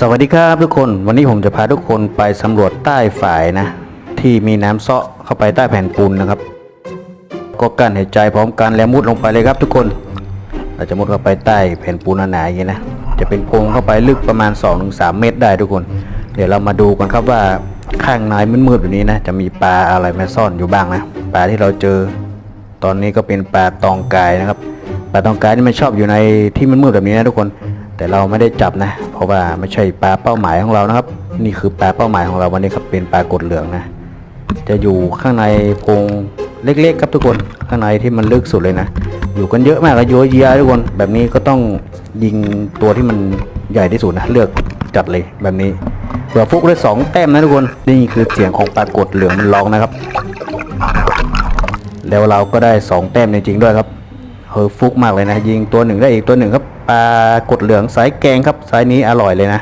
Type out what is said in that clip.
สวัสดีครับทุกคนวันนี้ผมจะพาทุกคนไปสำรวจใต้ฝายนะ ที่มีน้ำเซาะเข้าไปใต้แผ่นปูนนะครับ ก็กั้นหายใจพร้อมกันแล้วมุดลงไปเลยครับทุกคน เราจะมุดเข้าไปใต้แผ่นปูนหนาๆอย่างนี้นะจะเป็นโพรงเข้าไปลึกประมาณ 2-3 เมตรได้ทุกคน เดี๋ยวเรามาดูกันครับว่าข้างในมืดๆแบบนี้นะ จะมีปลาอะไรมาซ่อนอยู่บ้างนะปลาที่เราเจอ ตอนนี้ก็เป็นปลาตองกายนะครับปลาตองกายนี่มันชอบอยู่ในที่มืดๆแบบนี้นะทุกคน แต่เราไม่ได้จับนะ เพราะว่าไม่ใช่ปลาเป้าหมายของเรานะครับ นี่คือปลาเป้าหมายของเราวันนี้ครับเป็นปลากดเหลืองนะ จะอยู่ข้างในโพรงเล็กๆครับทุกคนข้างในที่มันลึกสุดเลยนะ อยู่กันเยอะมากเลยเยอะแยะทุกคน แบบนี้ก็ต้องยิงตัวที่มันใหญ่ที่สุดนะเลือกจัดเลยแบบนี้เผื่อฟุกได้สองแต้มนะทุกคนนี่คือเสียงของปลากดเหลืองมันร้องนะครับ แล้วเราก็ได้สองแต้มจริงๆด้วยครับเฮอฟุกมากเลยนะยิงตัวหนึ่งได้อีกตัวหนึ่งครับ ปลากดเหลืองสายแกงครับสายนี้อร่อยเลยนะ